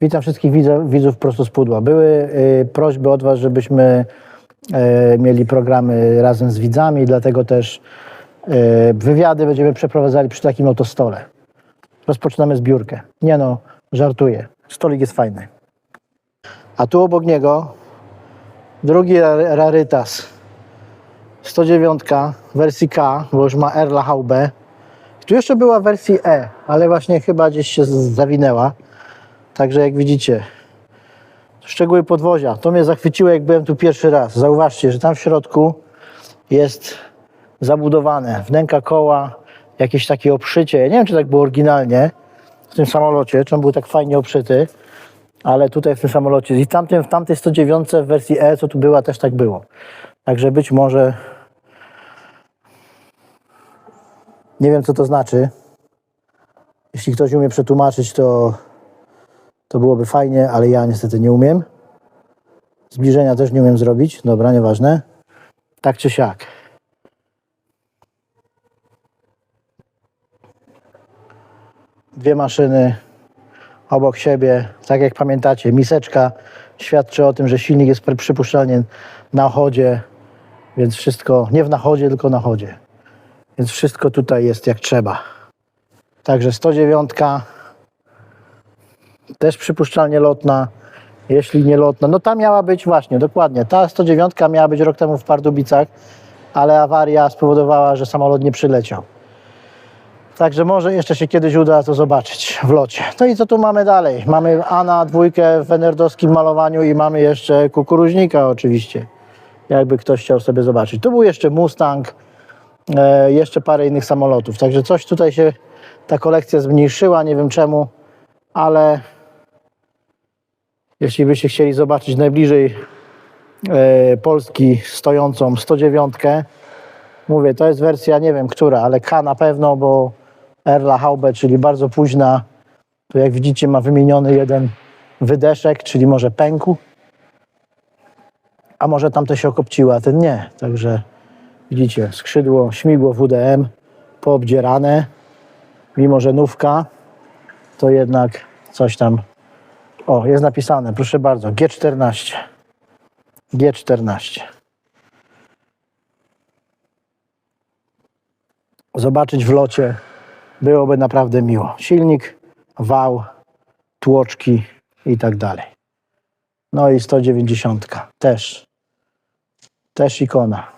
Witam wszystkich widzów, widzów prosto z pudła. Były y, prośby od Was, żebyśmy y, mieli programy razem z widzami, dlatego też y, wywiady będziemy przeprowadzali przy takim oto stole. Rozpoczynamy zbiórkę. Nie no, żartuję. Stolik jest fajny. A tu obok niego drugi ra- rarytas. 109 wersji K, bo już ma Erla Haube. Tu jeszcze była wersji E, ale właśnie chyba gdzieś się zawinęła. Także jak widzicie, szczegóły podwozia. To mnie zachwyciło, jak byłem tu pierwszy raz. Zauważcie, że tam w środku jest zabudowane wnęka koła, jakieś takie obszycie. Ja nie wiem, czy tak było oryginalnie w tym samolocie, czy on był tak fajnie obszyty, ale tutaj w tym samolocie. I tamtym, w tamtej 109 w wersji E, co tu była, też tak było. Także być może. Nie wiem, co to znaczy. Jeśli ktoś umie przetłumaczyć, to to byłoby fajnie, ale ja niestety nie umiem. Zbliżenia też nie umiem zrobić. Dobra, nieważne. Tak czy siak. Dwie maszyny obok siebie. Tak jak pamiętacie, miseczka świadczy o tym, że silnik jest pr- przypuszczalnie na chodzie, więc wszystko, nie w nachodzie, tylko na chodzie. Więc wszystko tutaj jest jak trzeba. Także 109 też przypuszczalnie lotna, jeśli nie lotna. No ta miała być właśnie, dokładnie. Ta 109 miała być rok temu w Pardubicach, ale awaria spowodowała, że samolot nie przyleciał. Także może jeszcze się kiedyś uda to zobaczyć w locie. No i co tu mamy dalej? Mamy Ana dwójkę w nerdowskim malowaniu i mamy jeszcze kukuruźnika oczywiście. Jakby ktoś chciał sobie zobaczyć. Tu był jeszcze Mustang, e, jeszcze parę innych samolotów. Także coś tutaj się ta kolekcja zmniejszyła, nie wiem czemu, ale jeśli byście chcieli zobaczyć najbliżej e, Polski stojącą 109, mówię, to jest wersja, nie wiem która, ale K na pewno, bo Erla Haube, czyli bardzo późna, tu jak widzicie ma wymieniony jeden wydeszek, czyli może pękł, a może tamte się okopciły, a ten nie. Także widzicie, skrzydło, śmigło WDM poobdzierane, mimo że nówka, to jednak coś tam o, jest napisane, proszę bardzo, G14. G14. Zobaczyć w locie byłoby naprawdę miło. Silnik, wał, tłoczki i tak dalej. No i 190 też. Też ikona.